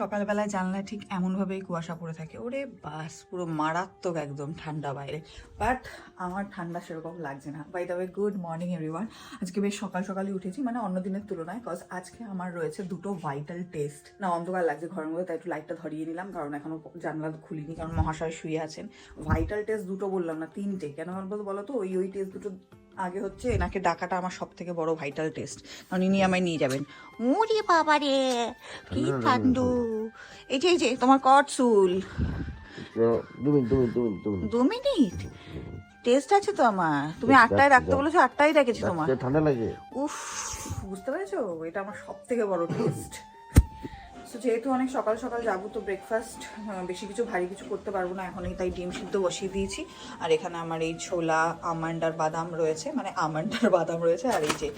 সকালবেলায় জানলা ঠিক এমনভাবেই কুয়াশা পড়ে থাকে। ওরে বাস, পুরো মারাত্মক একদম ঠান্ডা বাইরে। বাট আমার ঠান্ডা সেরকম লাগছে না। By the way good morning everyone আজকে বেশ সকাল সকালে উঠেছি মানে অন্য দিনের তুলনায় কজ আজকে আমার রয়েছে দুটো ভাইটাল টেস্ট না, অন্ধকার লাগছে ঘরের মধ্যে, তাই একটু লাইটটা ধরিয়ে নিলাম, কারণ এখনও জানলা খুলিনি, কারণ মহাশয় শুয়ে আছেন। ভাইটাল টেস্ট দুটো বললাম না, তিনটে। কেন বলব বলো তো ওই ওই টেস্ট দুটো আগে হচ্ছে এনাকে ডাকাটা আমার সব থেকে বড় ভাইটাল টেস্ট কারণ ইনি আমায় নিয়ে যাবেন। ওরে বাবা রে কি ঠান্ডু এই যে এই যে তোমার কট চুল। দু মিনিট টেস্ট আছে তো আমার। তুমি আটটায় রাখতে বলেছ আটটায় রেখেছি তোমার ঠান্ডা লাগে। উফ বুঝতে পেরেছ? এটা আমার সব থেকে বড় টেস্ট তো যেহেতু অনেক সকাল সকাল যাব তো ব্রেকফাস্ট বেশি কিছু, ভারী কিছু করতে পারব না, এখনই তাই ডিম সিদ্ধ বসিয়ে দিয়েছি। আর এখানে আমার এই ছোলা, আমন্ড আর বাদাম রয়েছে মানে আমন্ড আর বাদাম রয়েছে, আর এই যে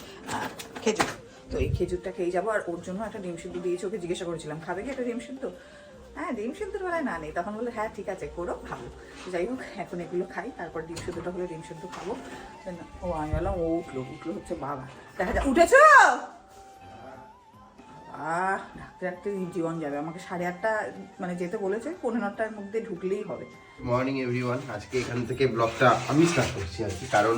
খেজুর। তো এই খেজুরটা খেয়ে যাব, আর ওর জন্য একটা ডিম সিদ্ধ দিয়েছি, ওকে জিজ্ঞাসা করেছিলাম, খাবে কি একটা ডিম সিদ্ধ? হ্যাঁ ডিম সিদ্ধর বেলায় না নেই। তখন বলে হ্যাঁ ঠিক আছে, করো খাব যাই হোক, এখন এগুলো খাই, তারপর ডিম সিদ্ধটা হলে ডিম সিদ্ধ খাব। ও আমি বললাম, ও, উঠল উঠল হচ্ছে বাবা। দেখা যায় উঠেছো? আহ ডাকতে ডাকতে জীবন যাবে। আমাকে সাড়ে আটটা মানে যেতে বলেছে পনেরো নটার মধ্যে ঢুকলেই হবে। মর্নিং এভরিওয়ান আজকে এখান থেকে ব্লগটা আমি স্টার্ট করছি আর কি কারণ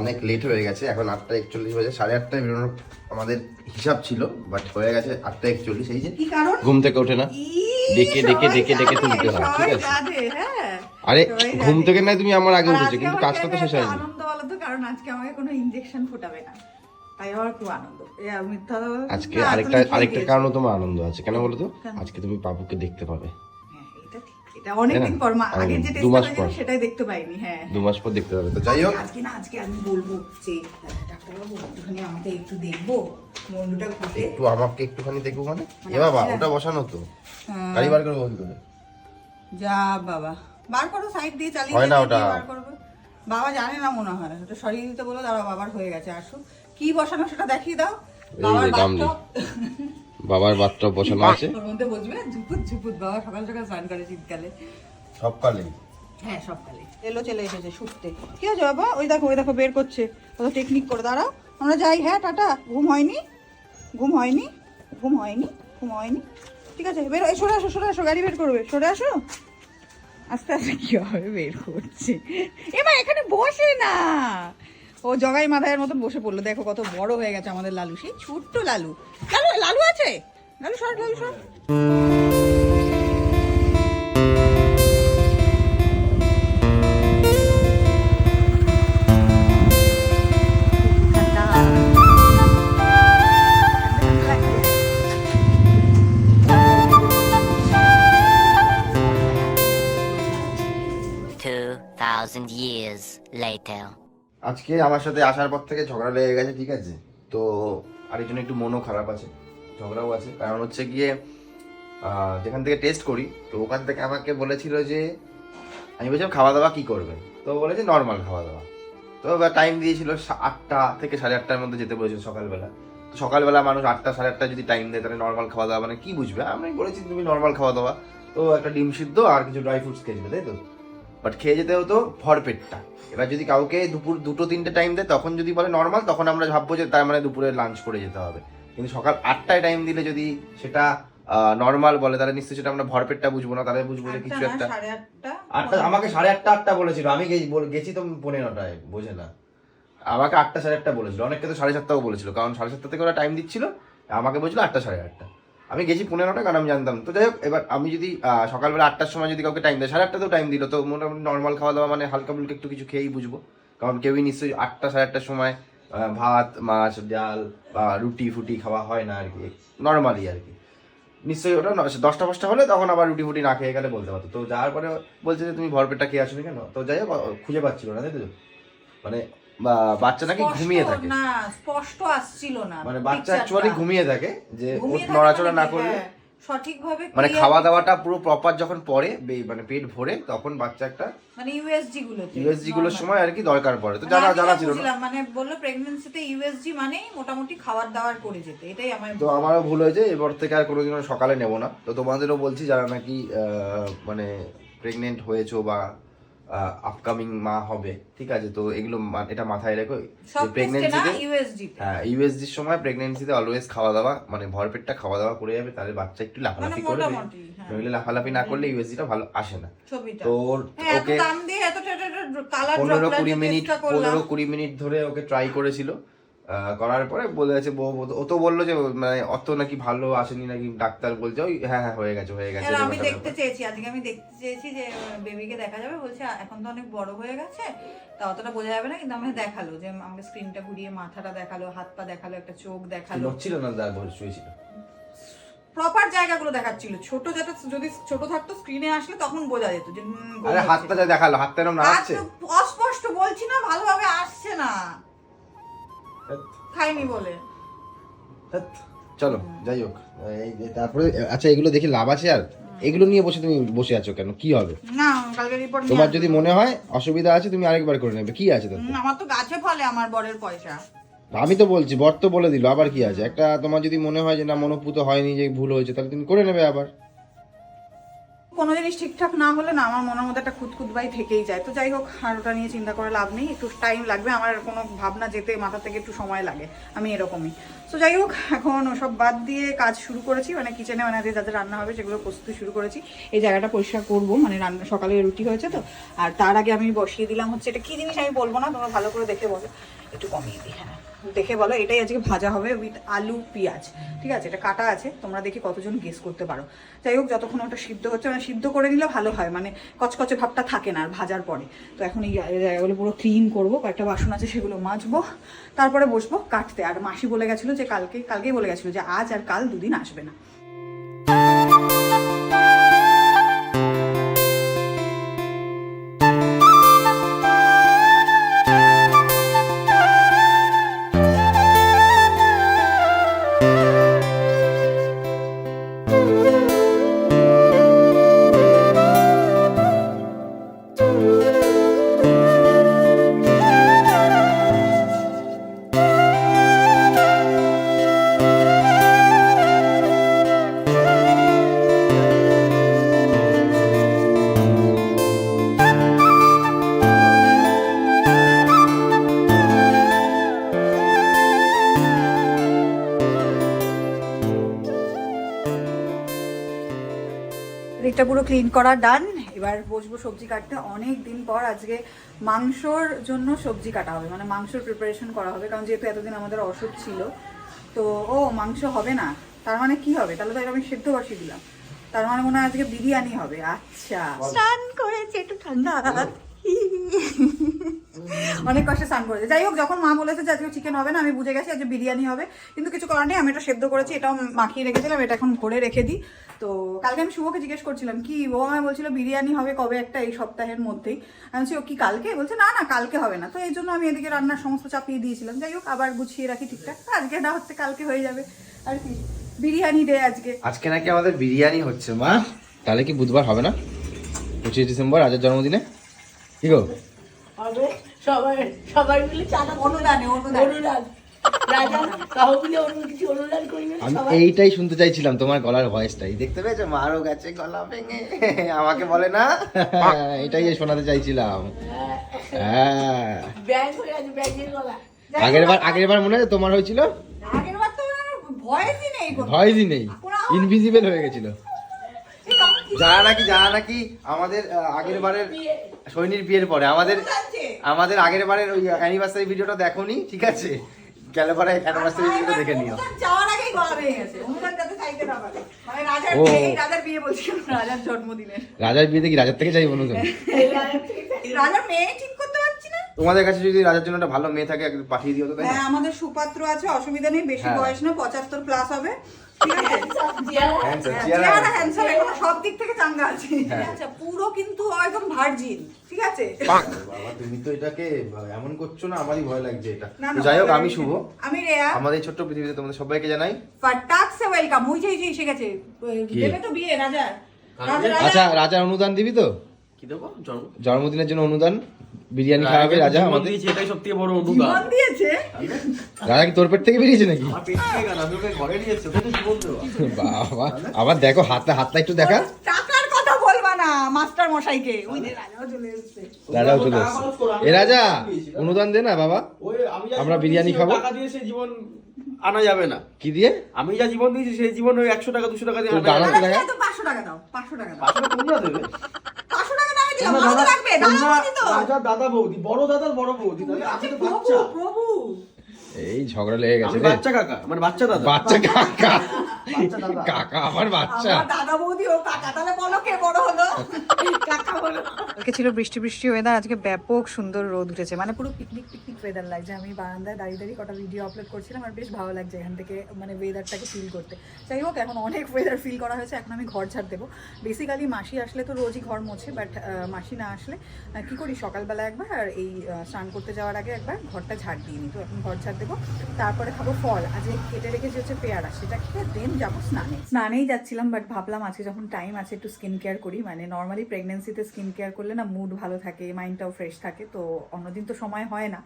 অনেক লেট হয়ে গেছে। এখন আটটা একচল্লিশ বাজে সাড়ে আটটায় বেরোনোর আমাদের হিসাব ছিল বাট হয়ে গেছে আটটা একচল্লিশ। এই যে ঘুম থেকে ওঠে না। ডেকে ডেকে ডেকে ডেকে তুলতে হয়। ঠিক আছে। হ্যাঁ। আরে ঘুম থেকে নয় তুমি আমার আগে উঠেছো কিন্তু কাজটা তো শেষ হয়নি। আনন্দ তো কারণ আজকে আমাকে কোনো ইনজেকশন ফোটাবে না। তাই আমার খুব আনন্দ মিথ্যা কথা বলব না, আজকে আরেকটা আরেকটা দিয়েছ। তোমার আনন্দ আছে কেন বলো তো? আজকে তুমি বাবুকে দেখতে পাবে। হ্যাঁ, এটা অনেকদিন পর মা আগের যে টেস্টটা মাস হয়েছিল পর। সেটাই দেখতে পাইনি হ্যাঁ। দু মাস পর দেখতে পাবে তো যাই হোক। আজকে না আজকে আমি বলব যে ডাক্তারবাবু একটুখানি আমাকে একটু দেখব মন্ডুটা ঘুটে একটু আমাকে একটুখানি দেখব মানে? এ বাবা ওটা বসানো তো। হ্যাঁ। গাড়ি বার করব কি করে যা বাবা। বার করো সাইড দিয়ে চালিয়ে হয় না ওটা। বার করব। বাবা জানে না মনে হয় ওটা সরিয়ে দিতে বলো দাঁড়াও বাবার হয়ে গেছে আসো কি বসানো সেটা দেখিয়ে দাও। বাবার গামলি। বাথটব। বাবার বাথটব বসানো আছে। ওর মধ্যে বসবে। ঝুপুত ঝুপুত বাবা সকাল সকাল স্নান করে শীতকালে। সব কালে হ্যাঁ সকালে এলো চলে এসেছে শুটতে কি হয়েছে বাবা? ওই দেখো ওই দেখো বের করছে। কত টেকনিক করে দাঁড়াও। আমরা যাই হ্যাঁ টাটা। ঘুম হয়নি? ঘুম হয়নি? ঘুম হয়নি? ঘুম হয়নি? ঠিক আছে বেরো। এই সরে আসো সরে আসো গাড়ি বের করবে। সরে আসো। আস্তে আস্তে কি হবে? বের করছে। এবার এখানে বসে না। ও জগাই মাথায়ের মতন বসে পড়ল। দেখো কত বড় হয়ে গেছে আমাদের লালু, সেই ছোট্ট লালু। লালু লালু আছে? লালু সর লালু সর। আজকে আমার সাথে আসার পর থেকে ঝগড়া লেগে গেছে, ঠিক আছে? তো আর আরেকজন একটু মনও খারাপ আছে, ঝগড়াও আছে। কারণ হচ্ছে গিয়ে যেখান থেকে টেস্ট করি, তো ওখান থেকে আমাকে বলেছিল যে, আমি বলছিলাম খাওয়া দাওয়া কী করবে? তো বলেছে নর্মাল খাওয়া দাওয়া তো টাইম দিয়েছিল আটটা থেকে সাড়ে আটটার মধ্যে যেতে বলেছিল সকালবেলা। তো সকালবেলা মানুষ আটটা সাড়ে আটটা যদি টাইম দেয়, তাহলে নর্মাল খাওয়া দাওয়া মানে কী বুঝবে? আমি বলেছি, তুমি নর্মাল খাওয়া দাওয়া তো একটা ডিম সিদ্ধ আর কিছু ড্রাই ফ্রুটস খেয়ে যাবে তাই তো? বাট খেয়ে যেতে হতো ভরপেটটা এবার যদি কাউকে দুপুর দুটো তিনটে টাইম দেয় তখন যদি বলে নর্মাল তখন আমরা ভাববো যে তার মানে দুপুরে লাঞ্চ করে যেতে হবে। কিন্তু সকাল আটটায় টাইম দিলে যদি সেটা নর্মাল বলে তাহলে নিশ্চয়ই সেটা আমরা ভরপেটটা বুঝব না তাহলে বুঝব যে কিছু একটা আটটা আমাকে সাড়ে আটটা আটটা বলেছিল। আমি গেছি তো পনেরোটায় বোঝে না। আমাকে আটটা সাড়ে আটটা বলেছিল। অনেককে তো সাড়ে সাতটাও বলেছিল কারণ সাড়ে সাতটা থেকে ওরা টাইম দিচ্ছিল আমাকে বলেছিল আটটা সাড়ে আটটা। আমি গেছি পনেরোটা কারণ আমি জানতাম। তো যাই হোক, এবার আমি যদি সকালবেলা আটটার সময় যদি কাউকে টাইম দেয়, সাড়ে আটটাতেও টাইম দিল। তো মোটামুটি নর্মাল খাওয়া দাওয়া মানে হালকা ফুলকা একটু কিছু খেয়েই বুঝব। কারণ কেউই নিশ্চয়ই আটটা, সাড়ে আটটার সময় ভাত, মাছ, ডাল বা রুটি ফুটি খাওয়া হয় না আর কি। নর্মালি আর কি। নিশ্চয়ই ওটা দশটা, পাঁচটা হলে তখন আবার রুটি ফুটি না খেয়ে গেলে বলতে পারতো। তো যাওয়ার পরে বলছে যে, তুমি ভরপেটটা খেয়ে আসো কেন? তো যাই হোক, খুঁজে পাচ্ছিল না, তাই তো? মানে বাচ্চা নাকি ঘুমিয়ে থাকে। না স্পষ্ট আসছিল না মানে বাচ্চা অ্যাকচুয়ালি ঘুমিয়ে থাকে যে নড়াচড়া মানে না করলে হ্যাঁ, সঠিকভাবে মানে খাওয়া দাওয়াটা পুরো প্রপার যখন পড়ে মানে পেট ভরে তখন বাচ্চা একটা মানে ইউএসজি গুলো ইউএসজি গুলোর সময় আর কি দরকার পড়ে। তো জানা জানা ছিল না। মানে বলল প্রেগন্যান্সিতে ইউএসজি মানেই মোটামুটি খাবার দাবার করে যেতে এটাই আমার তো আমারও ভুল হয়েছে এবার থেকে আর কোনোদিনও সকালে নেব না। তো তোমাদেরও বলছি যারা নাকি মানে প্রেগনেন্ট হয়েছো বা আপকামিং মা হবে ঠিক আছে? তো এগুলো এটা মাথায় রেখো। প্রেগনেন্সিতে ইউএসডি হ্যাঁ ইউএসজির সময় প্রেগনেন্সিতে অলওয়েজ খাওয়া দাওয়া মানে ভরপেটটা খাওয়া দাওয়া করে যাবে তাহলে বাচ্চা একটু মানে লাফালাফি করবে। মোটামুটি হ্যাঁ। নইলে লাফালাফি না করলে ইউএসজিটা ভালো আসে না। তো হ্যাঁ, ওকে পনেরো কুড়ি মিনিট পনেরো কুড়ি মিনিট ধরে ওকে ট্রাই করেছিল। করার পরে বলে গেছে বউ ও তো বলল যে মানে অত নাকি ভালো আসেনি নাকি ডাক্তার বলছে ওই হ্যাঁ হ্যাঁ হয়ে গেছে হয়ে গেছে আমি দেখতে চেয়েছি আজকে আমি দেখতে চেয়েছি যে বেবিকে দেখা যাবে বলছে এখন তো অনেক বড় হয়ে গেছে তা অতটা বোঝা যাবে না কিন্তু আমাকে দেখাল যে আমাকে স্ক্রিনটা ঘুরিয়ে মাথাটা দেখাল হাত পা দেখাল একটা চোখ দেখাল। নড়ছিল না তার বল শুয়েছিল? প্রপার জায়গাগুলো দেখাচ্ছিল ছোট যেটা যদি ছোট থাকতো স্ক্রিনে আসলে তখন বোঝা যেত যে আরে হাতটা দেখাল হাতটা এরকম হাত নাড়াচ্ছে? অস্পষ্ট বলছি না ভালোভাবে আসছে না। খাইনি বলে। চলো যাই হোক। এই তারপরে আচ্ছা এগুলো দেখে লাভ আছে আর? এগুলো নিয়ে বসে তুমি বসে আছো কেন? কি হবে? না কালকে রিপোর্ট তোমার যদি মনে হয় অসুবিধা আছে তুমি আরেকবার করে নেবে। কি আছে তাতে? আমার তো গাছে ফলে আমার বরের পয়সা। আমি তো বলছি বর তো বলে দিল আবার কি আছে? একটা তোমার যদি মনে হয় যে না মনোপুত হয়নি যে ভুল হয়েছে তাহলে তুমি করে নেবে আবার। কোনো জিনিস ঠিকঠাক না হলে না, আমার মনের মধ্যে একটা খুঁতখুত বাই থেকেই যায়। তো যাই হোক, আর ওটা নিয়ে চিন্তা করে লাভ নেই, একটু টাইম লাগবে, আমার কোনো ভাবনা যেতে মাথা থেকে একটু সময় লাগে, আমি এরকমই। তো যাই হোক, এখন ওসব বাদ দিয়ে কাজ শুরু করেছি মানে কিচেনে মানে যাদের রান্না হবে সেগুলো প্রস্তুতি শুরু করেছি। এই জায়গাটা পরিষ্কার করব মানে রান্না, সকালে রুটি হয়েছে তো, আর তার আগে আমি বসিয়ে দিলাম হচ্ছে, এটা কি জিনিস আমি বলব না, তোমরা ভালো করে দেখে বলো একটু কমিয়ে দিই হ্যাঁ। দেখে বলো, এটাই আজকে ভাজা হবে উইথ আলু, পেঁয়াজ। ঠিক আছে? এটা কাটা আছে, তোমরা দেখি কতজন গেস করতে পারো। যাই হোক, যতক্ষণ ওটা সিদ্ধ হচ্ছে মানে সিদ্ধ করে নিলে ভালো হয় মানে কচকচে ভাবটা থাকে না আর ভাজার পরে। তো এখন এই জায়গাগুলো পুরো ক্লিন করব, কয়েকটা বাসন আছে, সেগুলো মাজবো। তারপরে বসবো কাটতে। আর মাসি বলে গেছিল যে কালকে, কালকেই বলে গেছিল যে আজ আর কাল দুদিন আসবে না। দিকটা পুরো ক্লিন করা ডান এবার বসবো সবজি কাটতে। অনেক দিন পর আজকে মাংসর জন্য সবজি কাটা হবে। মানে মাংসর প্রিপারেশন করা হবে কারণ যেহেতু এতদিন আমাদের অসুখ ছিল। তো ও মাংস হবে না। তার মানে কি হবে? তাহলে তো এটা আমি সেদ্ধ বসিয়ে দিলাম। তার মানে মনে হয় আজকে বিরিয়ানি হবে। আচ্ছা। স্নান করেছে একটু ঠান্ডা অনেক কষ্টে স্নান করেছে। যাই হোক যখন মা বলেছে যে আজকে চিকেন হবে না আমি বুঝে গেছি আজকে বিরিয়ানি হবে। কিন্তু কিছু করার নেই আমি এটা সেদ্ধ করেছি এটাও মাখিয়ে রেখেছিলাম এটা এখন ভরে রেখে দিই। তো কালকে আমি শুভকে জিজ্ঞেস করছিলাম কি ও আমায় বলছিল বিরিয়ানি হবে কবে একটা এই সপ্তাহের মধ্যেই? আমি বলছি ও কি কালকে? বলছে না না কালকে হবে না। তো এই জন্য আমি এদিকে রান্নার সমস্ত চাপিয়ে দিয়েছিলাম। যাই হোক আবার গুছিয়ে রাখি ঠিকঠাক। আজকে না হচ্ছে কালকে হয়ে যাবে। আর কি বিরিয়ানি ডে আজকে। আজকে নাকি আমাদের বিরিয়ানি হচ্ছে মা। তাহলে কি বুধবার হবে না? পঁচিশ ডিসেম্বর রাজার জন্মদিনে? কি গো? হবে। সবাই মিলে চাঁদা অনুদানে অনুদানে। এইটাই শুনতে চাইছিলাম তোমার গলার ভয়েসটাই দেখতে পেয়েছ? মারও গেছে গলা ভেঙে। আমাকে বলে না? এটাই শোনাতে চাইছিলাম। হ্যাঁ। হয়ে আগের বার আগের বার মনে আছে তোমার হয়েছিল? ভয়েসই নেই। ভয়েসই নেই। ইনভিজিবল হয়ে গেছিল। যারা নাকি যারা নাকি আমাদের আগের বারের সৈনির বিয়ের পরে আমাদের আমাদের আগের বারের ওই অ্যানিভার্সারি ভিডিওটা দেখোনি ঠিক আছে গেল বারে অ্যানিভার্সারি ভিডিওটা দেখে নিও পারে। মানে রাজার ও। বিয়েতে কি রাজার থেকে চাই বলুন রাজার মেয়ে ঠিক করতে পারছি না। তোমাদের কাছে যদি রাজার জন্য একটা ভালো মেয়ে থাকে পাঠিয়ে দিও তো তাই হ্যাঁ, আমাদের সুপাত্র আছে অসুবিধা নেই বেশি হ্যাঁ। বয়স না পঁচাত্তর প্লাস হবে ঠিক আছে? Handsome, হ্যাঁ, চেহারা চেহারা handsome। handsome, এখনও সব দিক থেকে চাঙ্গা আছে। হ্যাঁ। আচ্ছা পুরো কিন্তু একদম ভার্জিন ঠিক আছে? বাবা তুমি তো এটাকে এমন করছ না আমারই ভয় লাগছে এটা। না, তো না, যাই হোক আমি শুভ। আমি রেয়া। আমাদের ছোট্ট পৃথিবীতে তোমাদের সবাইকে জানাই। ফাটাক সে ওয়েলকাম ওই যে এই যে এসে গেছে। দেবে তো বিয়ে রাজা আচ্ছা রাজার অনুদান দিবি তো? কি দেবো? জন্মদিনের জন্য অনুদান? বিরিয়ানি খাওয়াবে রাজা আমাদের? দিয়েছি, এটাই সব থেকে বড় অনুদান জীবন দিয়েছে? রাজা কি তোর পেট থেকে বেরিয়েছে নাকি? আমার পেট থেকে কেন আমি ওকে ঘরে নিয়ে এসেছি ওকে তো জীবন দেওয়া। বাবা আবার দেখো হাতটা হাতটা একটু দেখা। টাকার কথা বলবা না মাস্টার মশাইকে। ওই যে রাজাও চলে এসেছে। দাদাও চলে এসছে। এ রাজা অনুদান দে না বাবা। ওই আমি আমরা বিরিয়ানি খাব? টাকা দিয়ে সেই জীবন আনা যাবে না। কি দিয়ে? আমি যা জীবন দিয়েছি সেই জীবন ওই একশো টাকা দুশো টাকা দিয়ে আনা যাবে না। তো পাঁচশো টাকা দাও পাঁচশো টাকা দাও। পাঁচশো টাকা তোমরা দেবে। দাদা- লাগবে দাদা বৌদি তো। রাজার দাদা বৌদি বড় দাদার বড় বৌদি তাহলে আমি তো বাচ্চা। প্রভু। এই ঝগড়া লেগে গেছে রে। বাচ্চা কাকা মানে বাচ্চা দাদা। বাচ্চা কাকা। কাকা আমার বাচ্চা। দাদা বৌদি ও কাকা তাহলে বলো কে বড় হলো? কাকা বলো। কালকে ছিল বৃষ্টি বৃষ্টি ওয়েদার আজকে ব্যাপক সুন্দর রোদ উঠেছে। মানে পুরো পিকনিক পিকনিক ওয়েদার লাগছে আমি বারান্দায় দাঁড়িয়ে দাঁড়িয়ে কটা ভিডিও আপলোড করছিলাম আর বেশ ভালো লাগছে এখান থেকে মানে ওয়েদারটাকে ফিল করতে। যাই হোক এখন অনেক ওয়েদার ফিল করা হয়েছে এখন আমি ঘর ঝাড় দেবো। বেসিক্যালি মাসি আসলে তো রোজই ঘর মোছে বাট মাসি না আসলে কি করি? সকালবেলা একবার আর এই স্নান করতে যাওয়ার আগে একবার ঘরটা ঝাড় দিয়ে নিই তো এখন ঘর ঝাড় দেবো। তারপরে খাব ফল। আজকে কেটে রেখেছি হচ্ছে পেয়ারা। সেটা খেয়ে দেন যাব স্নানে। স্নানেই যাচ্ছিলাম বাট ভাবলাম আজকে যখন টাইম আছে একটু স্কিন কেয়ার করি। মানে নর্মালি প্রেগনেন্সিতে স্কিন কেয়ার করলে না মুড ভালো থাকে মাইন্ডটাও ফ্রেশ থাকে, তো অন্যদিন তো সময় হয় না।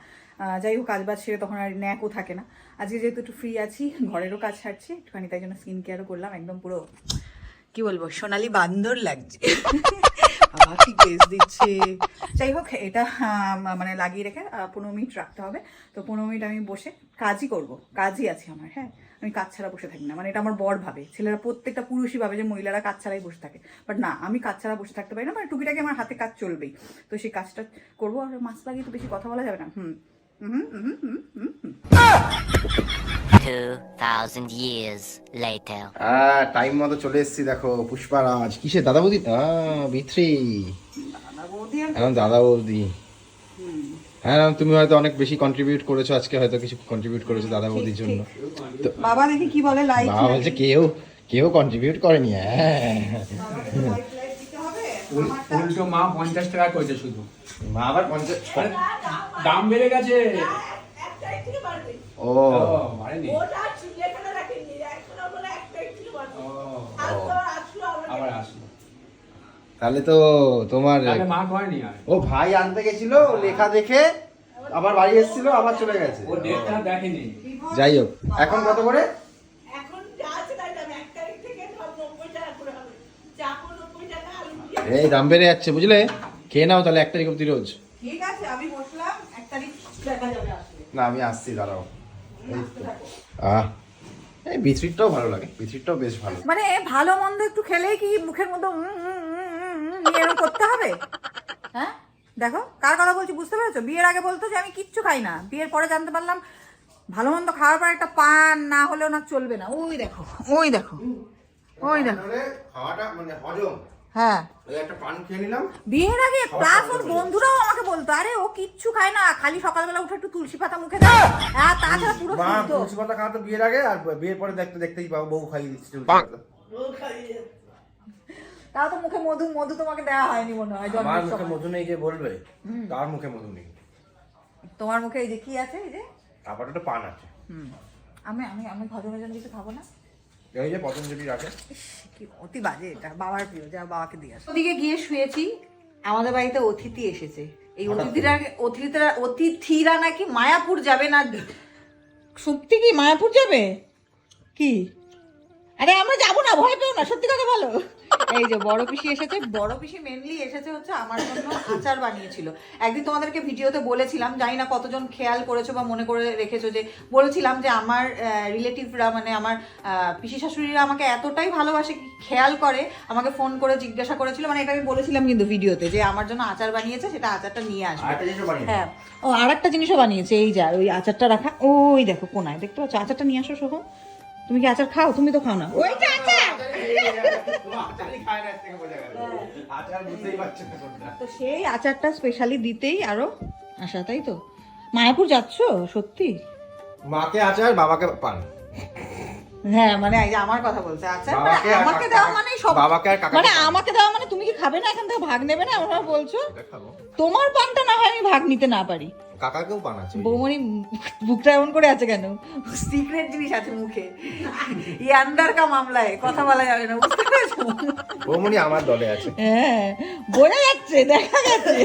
যাই হোক, কাজ বাজ সেরে তখন আর ন্যাকও থাকে না। আজকে যেহেতু একটু ফ্রি আছি, ঘরেরও কাজ ছাড়ছি একটুখানি তাই জন্য স্কিন কেয়ারও করলাম, একদম পুরো, কি বলব, সোনালি বান্দর লাগছে। কি কেস দিচ্ছে? যাই হোক, এটা মানে লাগিয়ে রেখে পনেরো মিনিট রাখতে হবে। তো পনেরো মিনিট আমি বসে কাজই করব। কাজই আছে আমার হ্যাঁ? আমি কাজ ছাড়া বসে থাকি না। মানে এটা আমার বর ভাবে। ছেলেরা প্রত্যেকটা পুরুষই ভাবে যে মহিলারা কাজ ছাড়াই বসে থাকে। বাট না, আমি কাজ ছাড়া বসে থাকতে পারি না। মানে টুকিটাকি আমার হাতে কাজ চলবেই। তো সেই কাজটা করব। আর মাছ লাগিয়ে তো বেশি কথা বলা যাবে না। হুম হুম হুম হুম হুম। 2,000 years later. হ্যাঁ টাইম মতো চলে এসেছি দেখো পুষ্পারাজ কিসে দাদা বৌদি বিথ্রি এখন দাদা বৌদি হ্যাঁ তুমি হয়তো অনেক বেশি কন্ট্রিবিউট করেছ আজকে হয়তো কিছু কন্ট্রিবিউট করেছ দাদা বৌদির জন্য তো বাবা দেখি কি বলে লাইক বাবা বলছে কেউ কেউ কন্ট্রিবিউট করেনি হ্যাঁ উল্টো মা পঞ্চাশ টাকা করেছে শুধু মা আবার পঞ্চাশ দাম বেড়ে গেছে ও। ও, বাড়েনি ও, আবার আসলো। তাহলে তো তোমার ও ভাই আনতে গেছিল লেখা দেখে আবার বাড়ি এসেছিল আবার চলে গেছে। ও ডেটটা দেখেনি। যাই হোক এখন কত করে? এখন যা আছে তাই দাম। এক তারিখ থেকে সব নব্বই টাকা করে হবে। চাকু নব্বই টাকা আলু দিয়ে। এই দাম বেড়ে যাচ্ছে বুঝলে? খেয়ে নাও তাহলে এক তারিখ অব্দি রোজ। ঠিক আছে আমি বসলাম এক তারিখ দেখা যাবে না আমি আসছি দাঁড়াও। আহ এই ভালো লাগে বিথ্রিটটাও বেশ ভালো। মানে ভালো মন্দ একটু খেলেই কি মুখের মধ্যে উম, উম, উম, উম, উম নিয়ে এরকম করতে হবে? হ্যাঁ? দেখো কার কথা বলছি বুঝতে পেরেছ? বিয়ের আগে বলতো যে আমি কিচ্ছু খাই না। বিয়ের পরে জানতে পারলাম ভালো মন্দ খাওয়ার পর একটা পান না হলেও না চলবে না। ওই দেখো ওই দেখো ওই দেখো। খাওয়াটা মানে হজম। হ্যাঁ। একটা পান খেয়ে নিলাম। বিয়ের আগে প্লাস ওর বন্ধুরাও আমাকে বলতো আরে ও কিচ্ছু খায় না খালি সকালবেলা উঠে একটু তুলসী পাতা মুখে দেয়। হ্যাঁ তাছাড়া পুরো মা তুলসী পাতা খাওয়া তো বিয়ের আগে আর বিয়ের পরে দেখতে দেখতেই পাবো বউ খাইয়ে দিচ্ছে তুলসী পাতা। তাও তো মুখে মধু মধু তোমাকে দেওয়া হয়নি মনে হয় আমার মুখে মধু নেই যে বলবে তার মুখে মধু নেই। তোমার মুখে এই যে কি আছে এই যে? পান আছে। হুম। আমি আমি আমি ভজনের জন্য কিছু খাব না? এই যে পতঞ্জলি রাখে কি অতি বাজে এটা বাবার প্রিয় যা বাবাকে দিয়ে আসো। ওদিকে গিয়ে শুয়েছি আমাদের বাড়িতে অতিথি এসেছে। এই অতিথিরা অতিথিরা অতিথিরা নাকি মায়াপুর যাবে না? সত্যি কি মায়াপুর যাবে? কি? আরে আমরা যাব না ভয় পেও না সত্যি কথা বলো। এই যে বড় পিসি এসেছে বড় পিসি মেনলি এসেছে হচ্ছে আমার জন্য আচার বানিয়েছিল। একদিন তোমাদেরকে ভিডিওতে বলেছিলাম জানি না কতজন খেয়াল করেছ বা মনে করে রেখেছো যে বলেছিলাম যে আমার রিলেটিভরা মানে আমার আহ, পিসি শাশুড়িরা আমাকে এতটাই ভালোবাসে খেয়াল করে আমাকে ফোন করে জিজ্ঞাসা করেছিল মানে এটা আমি বলেছিলাম কিন্তু ভিডিওতে যে আমার জন্য আচার বানিয়েছে সেটা আচারটা নিয়ে আসবে। হ্যাঁ ও আর একটা জিনিসও বানিয়েছে এই যা ওই আচারটা রাখা ওই দেখো কোনায় দেখতে পাচ্ছ? আচারটা নিয়ে আসো সোহম। তুমি কি আচার খাও? তুমি তো খাও না। ওইটা আচার। তো সেই আচারটা স্পেশালি দিতেই আরও আশা তাই তো? মায়াপুর যাচ্ছ? সত্যি? মাকে আচার বাবাকে পান। হ্যাঁ মানে এই যে আমার কথা বলছে আচ্ছা বাবাকে আমাকে দেওয়া মানে সব বাবাকে আর কাকাকে মানে আমাকে দেওয়া মানে তুমি কি খাবে না? এখান থেকে ভাগ নেবে না? এমন বলছো তোমার পানটা না হয় আমি ভাগ নিতে না পারি। কাকাকেও পান আছে। বৌমণি বুকটা এমন করে আছে কেন? সিক্রেট জিনিস আছে মুখে। ই আন্ডার কা মামলায় কথা বলা যাবে না বুঝতে পেরেছ? বৌমনি আমার দলে আছে। হ্যাঁ বোঝা যাচ্ছে দেখা যাচ্ছে।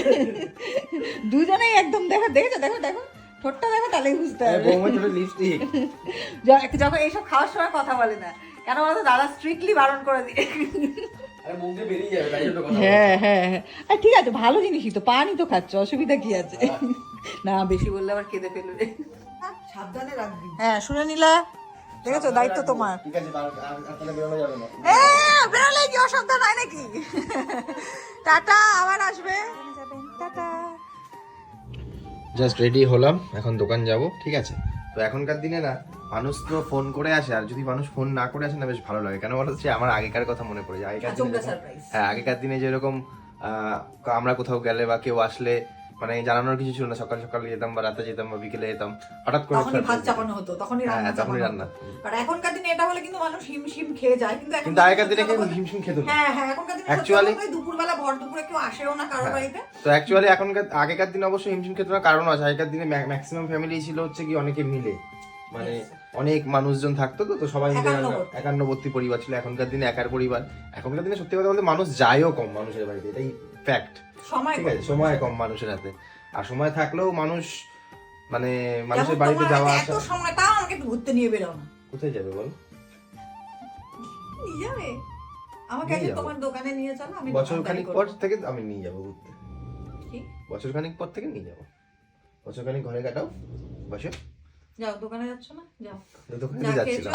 দুজনেই একদম দেখো দেখেছ? দেখো দেখো। ঠোঁটটা দেখো তাহলেই বুঝতে হবে ছোট লিপস্টিক যখন এইসব খাওয়ার সময় কথা বলে না কেন বলতো দাদা স্ট্রিক্টলি বারণ করে দিয়ে। হ্যাঁ হ্যাঁ হ্যাঁ। আর ঠিক আছে ভালো জিনিসই তো পানি তো খাচ্ছ অসুবিধা কি আছে? না বেশি বললে আবার কেঁদে ফেলবে। সাবধানে রাখবি। হ্যাঁ শুনে নিলা। দেখেছ দায়িত্ব তোমার। ঠিক আছে বেরোলে কি অসাবধান হয় নাকি? টাটা আবার আসবে। টাটা। জাস্ট রেডি হলাম এখন দোকান যাব ঠিক আছে? তো এখনকার দিনে না মানুষ তো ফোন করে আসে আর যদি মানুষ ফোন না করে আসে না বেশ ভালো লাগে। কেন বলো হচ্ছে আমার আগেকার কথা মনে পড়ে যায়। আগেকার দিনে হ্যাঁ আগেকার দিনে যেরকম আহ, আমরা কোথাও গেলে বা কেউ আসলে মানে জানানোর কিছু ছিল না সকাল সকাল যেতাম বা রাতে যেতাম বা বিকেলে যেতাম হঠাৎ করে তখনই ভাত চাপানো হতো তখনই হ্যাঁ, রান্না তখনই রান্না। আর এখনকার দিনে এটা হলে কিন্তু মানুষ হিমশিম খেয়ে যায় কিন্তু কিন্তু আগেকার দিনে কেউ হিমশিম খেত না। হ্যাঁ হ্যাঁ এখনকার দিনে Actually... দুপুরবেলা ভর দুপুরে কেউ আসেও না কারোর বাড়িতে। তো অ্যাকচুয়ালি এখনকার আগেকার দিনে অবশ্যই হিমশিম ক্ষেত্রে কারণ আছে আগেকার দিনে ম্যাক্সিমাম ফ্যামিলি ছিল হচ্ছে কি অনেকে মিলে। মানে অনেক মানুষজন থাকতো তো সবাই মিলে একান্নবর্তী। পরিবার ছিল এখনকার দিনে একার পরিবার। এখনকার দিনে সত্যি কথা বলতে মানুষ যায়ও কম মানুষের বাড়িতে এটাই ফ্যাক্ট ঠিক আছে সময় কম মানুষের হাতে। আর সময় থাকলেও মানুষ মানে মানুষের বাড়িতে যাওয়া আসা। এত সময় তাও আমাকে ঘুরতে নিয়ে বেরো না। কোথায় যাবে বল? নিয়ে যাবে? আমাকে আগে তোমার দোকানে নিয়ে চলো আমি বছর খানিক পর থেকে আমি নিয়ে যাব ঘুরতে। কি? বছর খানিক পর থেকে নিয়ে যাব। বছর খানিক ঘরে কাটাও বসে। যাও দোকানে যাচ্ছ না? যাও। দোকানে যাচ্ছিলাম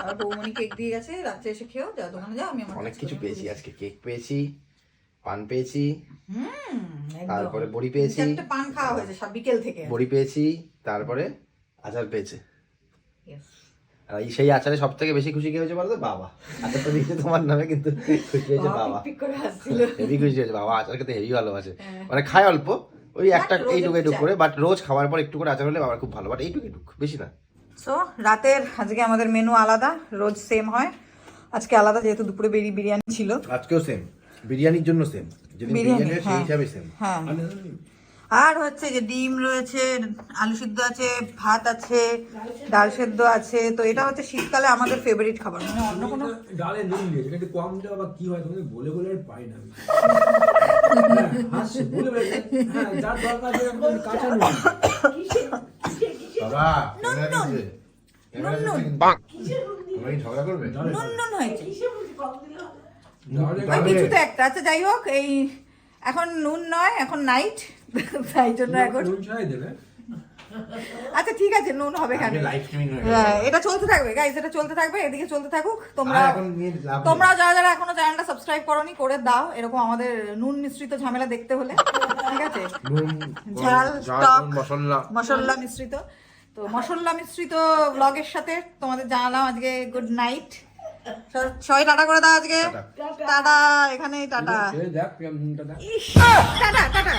আর বৌমনি কেক দিয়ে গেছে রাত্রে এসে খেও যাও দোকানে যাও আমি অনেক কিছু পেয়েছি আজকে কেক পেয়েছি। পান পেয়েছি। তারপরে বড়ি পেয়েছি। পান খাওয়া হয়েছে সব বিকেল থেকে। বড়ি পেয়েছি তারপরে আচার পেয়েছে। আর এই সেই আচারে সব থেকে বেশি খুশি কে হয়েছে বলতো? বাবা। আচারটা দিয়েছে তোমার নামে কিন্তু খুশি হয়েছে বাবা হেভি খুশি হয়েছে বাবা আচার খেতে হেভি ভালোবাসে। হ্যাঁ। মানে খায় অল্প ওই একটা এইটুকু একটু এইটুকু করে বাট রোজ খাওয়ার পর একটু করে আচার হলে বাবার খুব ভালো বাট এইটুকু এইটুকু বেশি না। সো রাতের আজকে আমাদের মেনু আলাদা রোজ সেম হয়। আজকে আলাদা যেহেতু দুপুরে বেরি বিরিয়ানি ছিল। আজকেও সেম বিরিয়ানির জন্য সেম যদি বিরিয়ানি, হয় সেই হ্যাঁ। হিসাবে সেম হ্যাঁ। আর হচ্ছে যে ডিম রয়েছে আলু সিদ্ধ আছে ভাত আছে ডাল সেদ্ধ আছে তো এটা হচ্ছে শীতকালে আমাদের ফেভারিট খাবার। মানে অন্য কোনো ডালে নুন দিয়েছে কিন্তু কম দেওয়া বা কি হয় তোমাকে বলে বলে আর পাই না হ্যাঁ, হ্যাঁ ঝগড়া করবে? নুন নুন হয়েছে। কিছু তো একটা। আচ্ছা যাই হোক এই এখন নুন নয় এখন নাইট তাই জন্য এখন নুন ছাড়াই দেবে। আচ্ছা ঠিক আছে নুন হবে কেন লাইভ স্ট্রিমিং হয়ে এটা চলতে থাকবে। গাইজ এটা চলতে থাকবে এদিকে চলতে থাকুক। তোমরা। তোমরা যারা যারা এখনও চ্যানেলটা সাবস্ক্রাইব করনি করে দাও। এরকম আমাদের নুন মিশ্রিত ঝামেলা দেখতে হলে। ঠিক আছে? ঝাল, ঝাল টক। মশলা। মশলা মিশ্রিত। তো মশলা মিশ্রিত ব্লগের সাথে তোমাদের জানালাম আজকে গুড নাইট সবাই টাটা করে দাও আজকে। টাটা। এখানেই টাটা। Tata tata.